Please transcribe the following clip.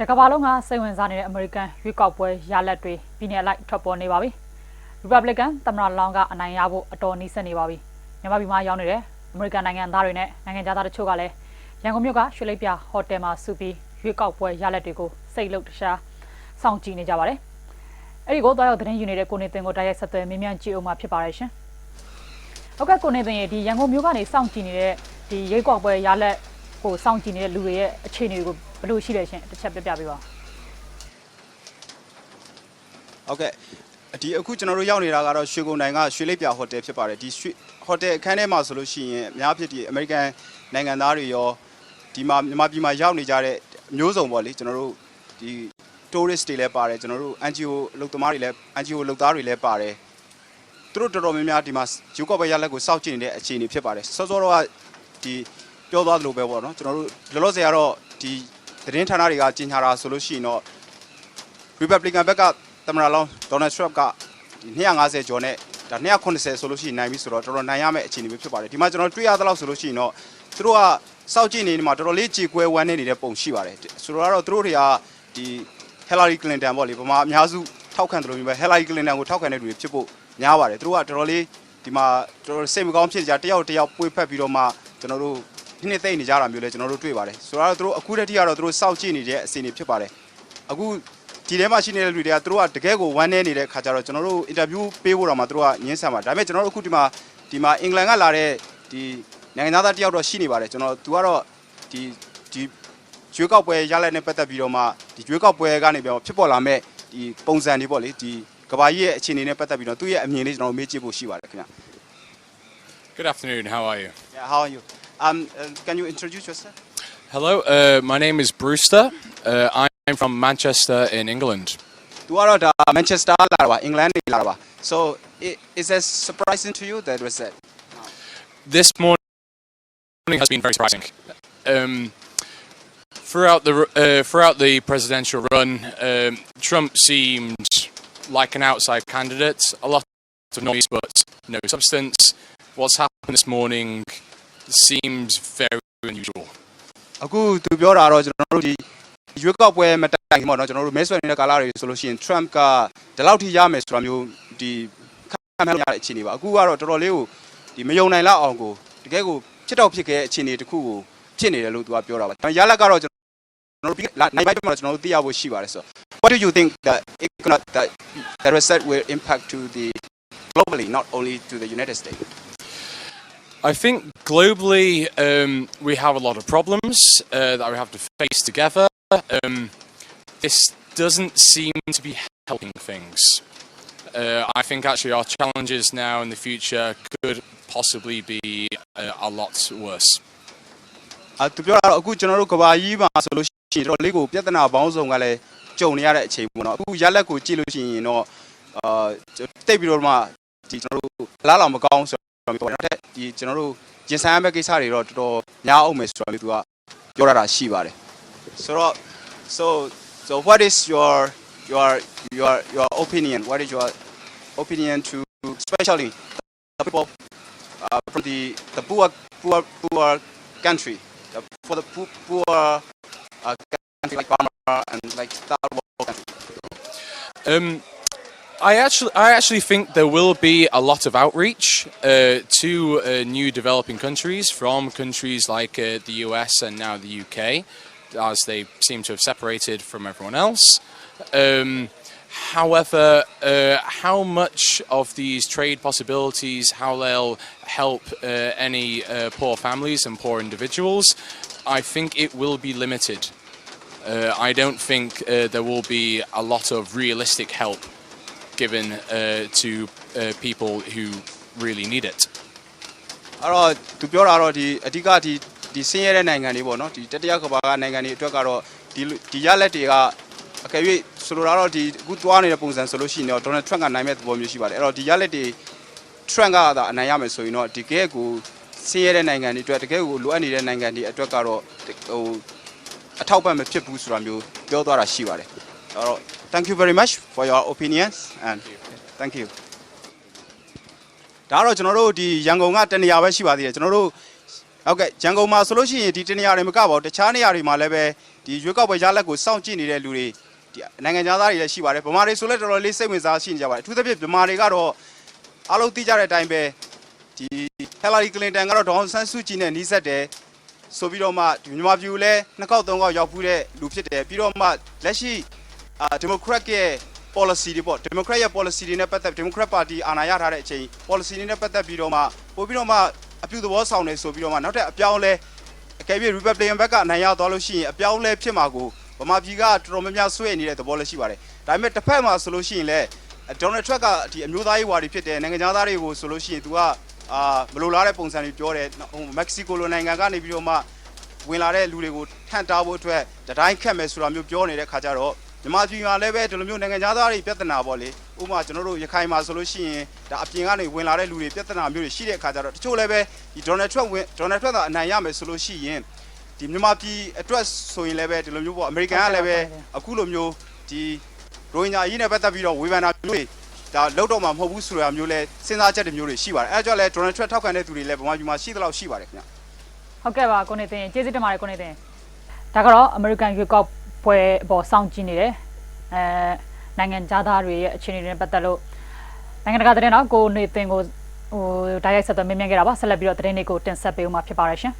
တကမ္ဘာလုံးကစိတ်ဝင်စားနေတဲ့အမေရိကန်ရွေးကောက်ပွဲရလဒ်တွေပြည်내လိုက်ထွက်ပေါ်နေပါပြီ။ Republican သမ္မတလောင်းကအနိုင်ရဖို့အတော်နီးစပ်နေပါပြီ။မြန်မာပြည်မှာရောက်နေတဲ့အမေရိကန်နိုင်ငံသားတွေနဲ့နိုင်ငံသားတချို့ကလည်းရန်ကုန်မြို့ကရွှေလိပ်ပြဟိုတယ်မှာစုပြီးရွေးကောက်ပွဲရလဒ်တွေကိုစိတ်လုံတရှားစောင့်ကြည့်နေကြပါတယ်။အဲ့ဒီကိုတော့ရောက်သတင်းယူနေတဲ့ကိုနေတင်ကိုတိုက်ရိုက်ဆက်သွယ်မြင်းမြန်းကြည့်အောင်မှာဖြစ်ပါတယ်ရှင်။ဟုတ်ကဲ့ကိုနေတင်ရေဒီရန်ကုန်မြို့ကနေစောင့်ကြည့်နေတဲ့ဒီရွေးကောက်ပွဲရလဒ်ကိုစောင့်ကြည့်နေတဲ့လူတွေရဲ့အခြေအနေကို ဘယ်လိုရှိလဲရှင်တစ်ချက်ပြပြပေးပါဟုတ်ကဲ့ဒီအခုကျွန်တော်တို့ရောက်နေတာကတော့ရွှေကုန်တိုင်းကရွှေလိပ်ပြဟိုတယ်ဖြစ်ပါတယ်ဒီရွှေဟိုတယ်အခန်းထဲမှာဆိုလို့ရှိရင်အများဖြစ်ဒီအမေရိကန်နိုင်ငံသားတွေရောဒီမှာမြန်မာပြည်မှာရောက်နေကြတဲ့မျိုးစုံပေါ့လေကျွန်တော်တို့ဒီ tourist တွေလည်းပါတယ်ကျွန်တော်တို့ NGO အလုပ်သမားတွေလည်း NGO အလုပ်သားတွေလည်းပါတယ်သူတို့တော်တော်များများဒီမှာဂျူကော့ဘရက်လက်ကိုစောင့်ကြည့်နေတဲ့အခြေအနေဖြစ်ပါတယ်စောစောတော့ကဒီပြောသွားသလိုပဲပေါ့နော်ကျွန်တော်တို့လောလောဆယ်ကတော့ဒီ သတင်းဌာနတွေကကြီးညာတာဆိုလို့ရှိရင်တော့ Republican ဘက်ကသမ္မတလောင်း Donald Trump ကဒီ250ကျော်နဲ့ဒါ290ဆိုလို့ရှိရင်နိုင်ပြီဆိုတော့တော်တော်နိုင်ရမယ့်အခြေအနေမျိုးဖြစ်ပါတယ်ဒီမှာကျွန်တော်တွေ့ရသလောက်ဆိုလို့ရှိရင်တော့သူတို့ကစောက်ကြည့်နေနေမှာတော်တော်လေးကြေကွဲဝမ်းနေနေတဲ့ပုံရှိပါတယ်ဆိုတော့ကတော့သူတို့တွေကဒီ Hillary Clinton ပေါ့လေဗမာအများစုထောက်ခံတယ်လို့မျိုးပဲ Hillary Clinton ကိုထောက်ခံတဲ့လူတွေဖြစ်ဖို့များပါတယ်သူတို့ကတော်တော်လေးဒီမှာတော်တော်စိတ်မကောင်းဖြစ်ကြတယောက်တယောက်ပွေဖက်ပြီးတော့မှကျွန်တော်တို့ ဒီနေ့သိနေကြတာမျိုးလဲကျွန်တော်တို့တွေ့ပါတယ်ဆိုတော့သူတို့အခုတည်းကတော့သူတို့စောက်ကြည့်နေတဲ့အစီအနေဖြစ်ပါတယ်အခုဒီထဲမှာရှိနေတဲ့လူတွေကသူတို့ကတကယ်ကိုဝမ်းနေနေတဲ့ခါကျတော့ကျွန်တော်တို့အင်တာဗျူးပေးဖို့တော့မှသူတို့ကညှင်းဆန်ပါဒါပေမဲ့ကျွန်တော်တို့အခုဒီမှာဒီမှာအင်္ဂလန်ကလာတဲ့ဒီနိုင်ငံသားသားတယောက်တော့ရှိနေပါတယ်ကျွန်တော်သူကတော့ဒီဒီရွေးကောက်ပွဲရလဒ်နဲ့ပတ်သက်ပြီးတော့မှဒီရွေးကောက်ပွဲကနေပြီးတော့ဖြစ်ပေါ်လာမဲ့ဒီပုံစံတွေပေါ့လေဒီကဘာကြီးရဲ့အခြေအနေနဲ့ပတ်သက်ပြီးတော့သူ့ရဲ့အမြင်လေးကျွန်တော်မေးကြည့်ဖို့ရှိပါတယ်ခင်ဗျ Good afternoon. How are you? Yeah how are you Um, uh, can you introduce yourself? Hello, uh, my name is Brewster. Uh, I'm from Manchester in England. You are at Manchester, England. So is this surprising to you, that result? This morning has been very surprising. Um, throughout the uh, throughout the presidential run, um, Trump seemed like an outside candidate. A lot of noise, but no substance. What's happened this morning seems very unusual. အခုသူပြောတာတော့ကျွန်တော်တို့ဒီရွေးကောက်ပွဲမတိုင်ခင်ပေါ့နော်ကျွန်တော်တို့မဲဆွယ်နေတဲ့ကာလတွေဆိုလို့ရှိရင် Trump ကဒီလောက်ထိရမယ်ဆိုတာမျိုးဒီခံမှန်းရတဲ့အခြေအနေပါအခုကတော့တော်တော်လေးကိုဒီမယုံနိုင်လောက်အောင်ကိုတကယ်ကိုဖြစ်တော့ဖြစ်ခဲ့တဲ့အခြေအနေတစ်ခုကိုဖြစ်နေတယ်လို့သူကပြောတာပါရလက်ကတော့ကျွန်တော်တို့နိုင်ပိုင်းမှာကျွန်တော်တို့သိရဖို့ရှိပါတယ်ဆို What do you think that it cannot that that result will impact to the globally not only to the United States I think globally um, we have a lot of problems uh, that we have to face together. Um, this doesn't seem to be helping things. Uh, I think actually our challenges now in the future could possibly be uh, a lot worse. အာသူပြောတာတော့အခုကျွန်တော်တို့ကဘာကြီးမှာဆိုလို့ရှိရင်တော်တော်လေးကိုပြဿနာပေါင်းစုံကလည်းကြုံနေရတဲ့အချိန်ပေါ့နော်အခုရလက်ကိုကြည့်လို့ရှိရင်တော့အာတိတ်ပြီးတော့မှဒီကျွန်တော်တို့လားလောင်မကောင်းဆို တော့ပြောတယ်နောက်ထပ်ဒီကျွန်တော်တို့ရင်ဆိုင်ရမယ့်ကိစ္စတွေတော့တော်တော်များအောင်မယ်ဆိုတော့သူကပြောရတာရှိပါတယ်ဆိုတော့ so so what is your your your your opinion what is your opinion to especially the people uh, from the the poor poor poor country the, for the poor, poor uh, country like Burma and like third world country. Um, I actually, I actually think there will be a lot of outreach uh, to uh, new developing countries from countries like uh, the US and now the UK, as they seem to have separated from everyone else. Um, however, uh, how much of these trade possibilities, how they'll help uh, any uh, poor families and poor individuals, I think it will be limited. I don't think there will be a lot of realistic help given uh, to uh, people who really need it. အဲ့တော့သူပြောတာတော့ဒီအဓိကဒီဒီဆင်းရဲတဲ့နိုင်ငံတွေပေါ့နော်ဒီတတိယကမ္ဘာကနိုင်ငံတွေအတွက်ကတော့ဒီဒီရလက်တွေကအကယ်၍ဆိုလိုတာတော့ဒီအခုသွားနေတဲ့ပုံစံဆိုလို့ရှိရင်တော့ Donald Trump ကနိုင်မဲ့သဘောမျိုးရှိပါတယ်အဲ့တော့ဒီရလက်တွေ Trump ကသာအနိုင်ရမယ်ဆိုရင်တော့ဒီကဲကိုဆင်းရဲတဲ့နိုင်ငံတွေအတွက်တကယ်ကိုလိုအပ်နေတဲ့နိုင်ငံတွေအတွက်ကတော့ဟိုအထောက်ပံ့မဖြစ်ဘူးဆိုတာမျိုးပြောသွားတာရှိပါတယ်အဲ့တော့ thank you very much for your opinions and thank you ဒါကတော့ကျွန်တော်တို့ဒီရန်ကုန်ကတနေရာပဲရှိပါသေးတယ်ကျွန်တော်တို့ဟုတ်ကဲ့ရန်ကုန်မှာဆိုလို့ရှိရင်ဒီတနေရာတွေမကပါဘူးတခြားနေရာတွေမှာလည်းပဲဒီရွေးကောက်ပွဲရလက်ကိုစောင့်ကြည့်နေတဲ့လူတွေဒီနိုင်ငံသားတွေလည်းရှိပါတယ်ဗမာတွေဆိုလည်းတော်တော်လေးစိတ်ဝင်စားရှိနေကြပါတယ်အထူးသဖြင့်ဗမာတွေကတော့အားလုံးသိကြတဲ့အတိုင်းပဲဒီဟယ်လာရီကလင်တန်ကတော့ဒေါအောင်ဆန်းစုကြည်နဲ့နှီးစပ်တယ်ဆိုပြီးတော့မှဒီမြန်မာပြည်ကိုလည်းနှစ်ခေါက်သုံးခေါက်ရောက်ဖူးတဲ့လူဖြစ်တယ်ပြီးတော့မှလက်ရှိ အာဒီမိုကရက်ရဲ့ policy တွေပေါ့ Democrat ရဲ့ policy တွေနဲ့ပတ်သက် Democrat Party အာဏာရထားတဲ့အချိန် policy တွေနဲ့ပတ်သက်ပြီးတော့မှပို့ပြီးတော့မှအပြုသဘောဆောင်နေဆိုပြီးတော့မှနောက်ထပ်အပြောင်းလဲအကယ်၍ Republican ဘက်ကအနိုင်ရသွားလို့ရှိရင်အပြောင်းလဲဖြစ်မှာကိုဗမာပြည်ကတော်တော်များများဆွေးနေတဲ့သဘောလည်းရှိပါတယ်ဒါပေမဲ့တစ်ဖက်မှာဆိုလို့ရှိရင်လည်းဒေါ်နယ်ထရက်ကဒီအမျိုးသားရေးဝါဒီဖြစ်တဲ့နိုင်ငံသားတွေကိုဆိုလို့ရှိရင်သူကအာမလိုလားတဲ့ပုံစံတွေပြောတယ်ဟိုမက္ကဆီကိုလိုနိုင်ငံကနေပြီးတော့မှဝင်လာတဲ့လူတွေကိုထန့်တားဖို့အတွက်တတိုင်းခတ်မယ်ဆိုတာမျိုးပြောနေတဲ့ခါကျတော့ မြန်မာပြည်မှာလည်းပဲဒီလိုမျိုးနိုင်ငံသားတွေပြဿနာပေါ့လေဥပမာကျွန်တော်တို့ရခိုင်မှာဆိုလို့ရှိရင်ဒါအပြင်ကနေဝင်လာတဲ့လူတွေပြဿနာမျိုးတွေရှိတဲ့ခါကျတော့တချို့လည်းပဲဒီဒေါ်နယ်ထရန့်ဝင်ဒေါ်နယ်ထရန့်သာအနိုင်ရမယ်ဆိုလို့ရှိရင်ဒီမြန်မာပြည်အတွက်ဆိုရင်လည်းပဲဒီလိုမျိုးပေါ့အမေရိကန်ကလည်းပဲအခုလိုမျိုးဒီရိုဟင်ဂျာအရေးနဲ့ပတ်သက်ပြီးတော့ဝေဖန်တာမျိုးတွေဒါလောက်တော့မှမဟုတ်ဘူးဆိုတာမျိုးလဲစဉ်းစားချက်တွေမျိုးတွေရှိပါတယ်အဲဒါကြောင့်လဲဒေါ်နယ်ထရန့်ထောက်ခံတဲ့သူတွေလည်းဗမာပြည်မှာရှိသလောက်ရှိပါတယ်ခင်ဗျဟုတ်ကဲ့ပါကိုနေတင်ကျေးဇူးတင်ပါတယ်ကိုနေတင်ဒါကတော့အမေရိကန်ရွေးကောက် ပွဲအပေါ်စောင့်ကြည့်နေတယ်အဲနိုင်ငံသားတွေရဲ့အခြေအနေတွေနဲ့ပတ်သက်လို့နိုင်ငံတကာသတင်းတော့ကိုနေတင်ကိုဟိုတိုက်ရိုက်ဆက်သွယ်မေးမြန်းခဲ့တာပါဆက်လက်ပြီးတော့သတင်းတွေကိုတင်ဆက်ပေးဦးမှာဖြစ်ပါတယ်ရှင်